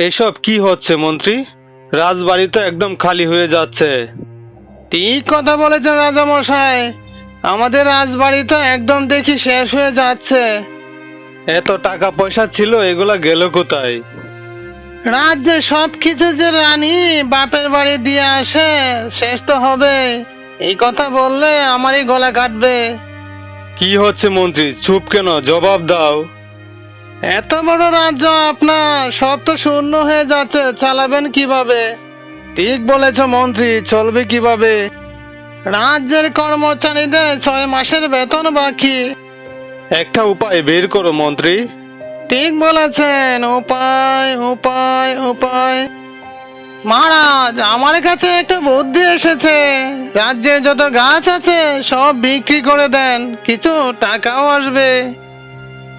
এসব কি হচ্ছে মন্ত্রী? রাজবাড়ি তো একদম খালি হয়ে যাচ্ছে। ঠিক কথা বলেছেন রাজামশাই। আমাদের রাজবাড়ি তো একদম দেখি শেষ হয়ে যাচ্ছে। এত টাকা পয়সা ছিল এগুলা গেল কোথায়? রাজ্যে সব কিছু যে রানী বাপের বাড়ি দিয়ে আসে শেষ তো হবে। এই কথা বললে আমারই গলা কাটবে। কি হচ্ছে মন্ত্রী? চুপ কেন? জবাব দাও। এত বড় রাজ্য আপনার সব তো শূন্য হয়ে যাচ্ছে চালাবেন কীভাবে? ঠিক বলেছ মন্ত্রী চলবে কীভাবে? রাজ্যের কর্মচারীদের ছয় মাসের বেতন বাকি। একটা উপায় বের করো মন্ত্রী। ঠিক বলেছেন উপায় উপায় উপায়। মহারাজ আমার কাছে একটা বুদ্ধি এসেছে। রাজ্যের যত গাছ আছে সব বিক্রি করে দেন কিছু টাকাও আসবে।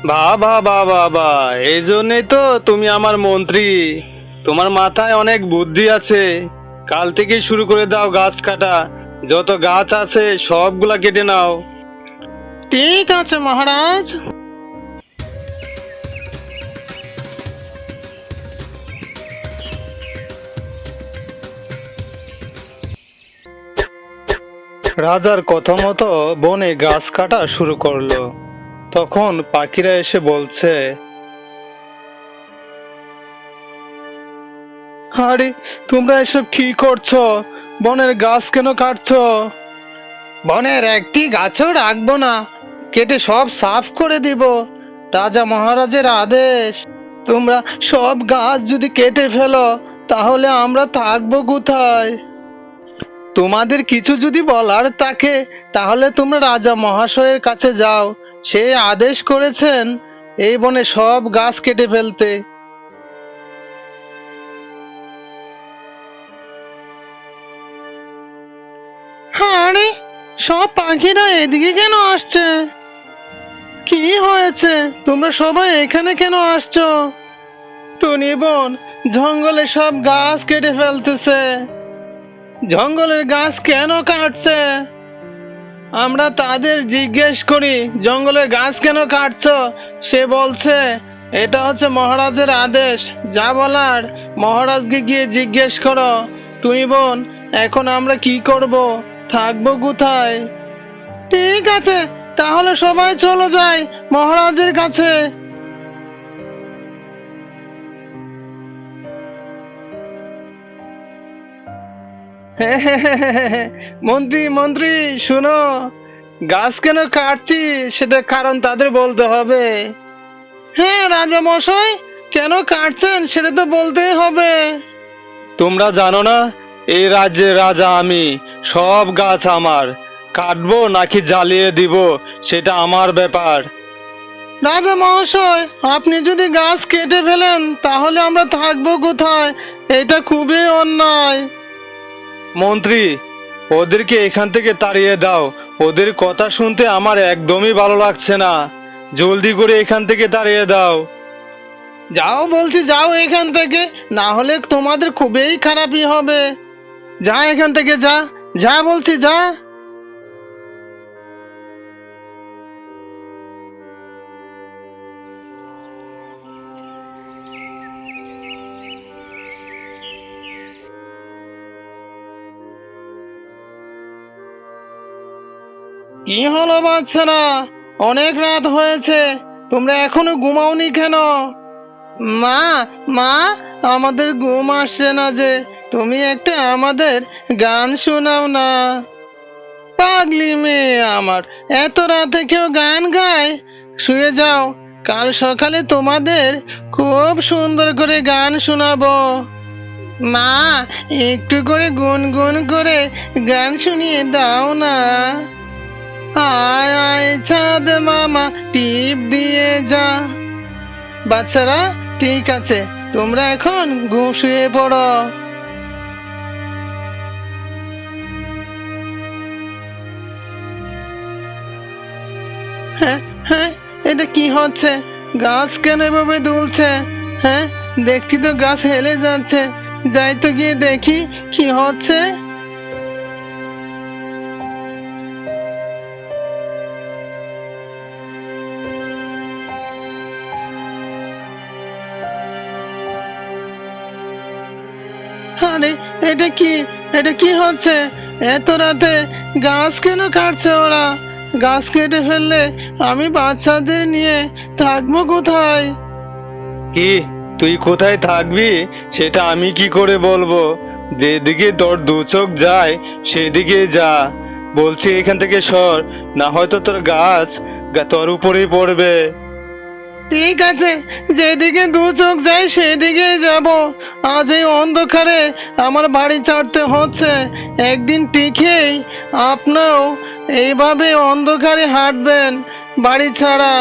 বা বা বা বা বা এই জন্যই তো তুমি আমার মন্ত্রী। তোমার মাথায় অনেক বুদ্ধি আছে। কাল থেকে শুরু করে দাও গাছ কাটা। যত গাছ আছে সবগুলা কেটে নাও। ঠিক আছে মহারাজ। রাজার কথা মতো বনে গাছ কাটা শুরু করল। তখন পাখিরা এসে বলছে, আরে, তোমরা এসব কি করছ? বনের গাছ কেন কাটছো? বনের একটি গাছও রাখব না, কেটে সব সাফ করে দিব। রাজা মহারাজের আদেশ। তোমরা সব গাছ যদি কেটে ফেলো, তাহলে আমরা থাকব কোথায়? তোমাদের কিছু যদি বলার থাকে, তাহলে তোমরা রাজা মহাশয়ের কাছে যাও সে আদেশ করেছেন এই বনে সব গাছ কেটে ফেলতে। আরে, সব পাখিরা এদিকে কেন আসছে? কি হয়েছে? তোমরা সবাই এখানে কেন আসছো? টুনি বোন, জঙ্গলে সব গাছ কেটে ফেলতেছে। জঙ্গলের গাছ কেন কাটছে? আমরা তাদের জিজ্ঞেস করি, জঙ্গলের গাছ কেন কাটছ? সে বলছে, এটা হচ্ছে মহারাজের আদেশ। যা বলার, মহারাজকে গিয়ে জিজ্ঞেস করো। তুমি বোন, এখন আমরা কি করব? থাকব কোথায়? ঠিক আছে, তাহলে সবাই চলে যায় মহারাজের কাছে। মন্ত্রী মন্ত্রী, শুনো। গাছ কেন কাটছি সেটা কারণ তাদের বলতে হবে। হ্যাঁ রাজা মশাই কেন কাটছেন? সেটা তো বলতেই হবে। তোমরা জানো না, এই রাজ্যের রাজা আমি, সব গাছ আমার। কাটবো নাকি জ্বালিয়ে দিব, সেটা আমার ব্যাপার। রাজা মহাশয় আপনি যদি গাছ কেটে ফেলেন, তাহলে আমরা থাকব কোথায়? এটা খুবই অন্যায়। মন্ত্রী, ওদেরকে এখান থেকে তাড়িয়ে দাও। ওদের কথা শুনতে আমার একদমই ভালো লাগছে না। জলদি করে এখান থেকে তাড়িয়ে দাও। যাও বলছি, যাও এখান থেকে। না হলে তোমাদের খুবই খারাপই হবে। যা এখান থেকে যা। যা বলছি, যা। কি হলো বাচ্চারা? অনেক রাত হয়েছে, তোমরা এখনও ঘুমাওনি কেন? মা মা, আমাদের ঘুম আসছে না যে, তুমি একটা আমাদের গান শোনাও না। পাগলি মেয়ে আমার, এত রাতে কেউ গান গায়? শুয়ে যাও, কাল সকালে তোমাদের খুব সুন্দর করে গান শোনাবো। মা, একটু করে গুনগুন করে গান শুনিয়ে দাও না। আয় আয় চাঁদ মামা, টিপ দিয়ে যা। বাচ্চারা, ঠিক আছে, তোমরা এখন ঘুম শুয়ে পড়ো। হ্যাঁ হ্যাঁ এটা কি হচ্ছে? গাছ কেন এভাবে দুলছে? হ্যাঁ দেখছি তো গাছ হেলে যাচ্ছে। যাই তো গিয়ে দেখি কি হচ্ছে। আরে এটা কি এটা কি হচ্ছে? এত রাতে গাছ কেন কাটছে ওরা? গাছ কেটে ফেললে আমি বাচ্চাদের নিয়ে থাকব কোথায়? কি, তুই কোথায় থাকবি? সেটা আমি কি করে বলব? যেদিকে তোর দু চোখ যায়, সেদিকে যা। বলছি এখান থেকে সর, না হয়তো তোর গাছ তোর উপরেই পড়বে। ঠিক আছে, যেদিকে দু চোখ যায় সেদিকে যাব। আজ এই অন্ধকারে আমার বাড়ি ছাড়তে হচ্ছে। একদিন ঠিকই আপনাও এইভাবে অন্ধকারে হাঁটবেন বাড়ি ছাড়া।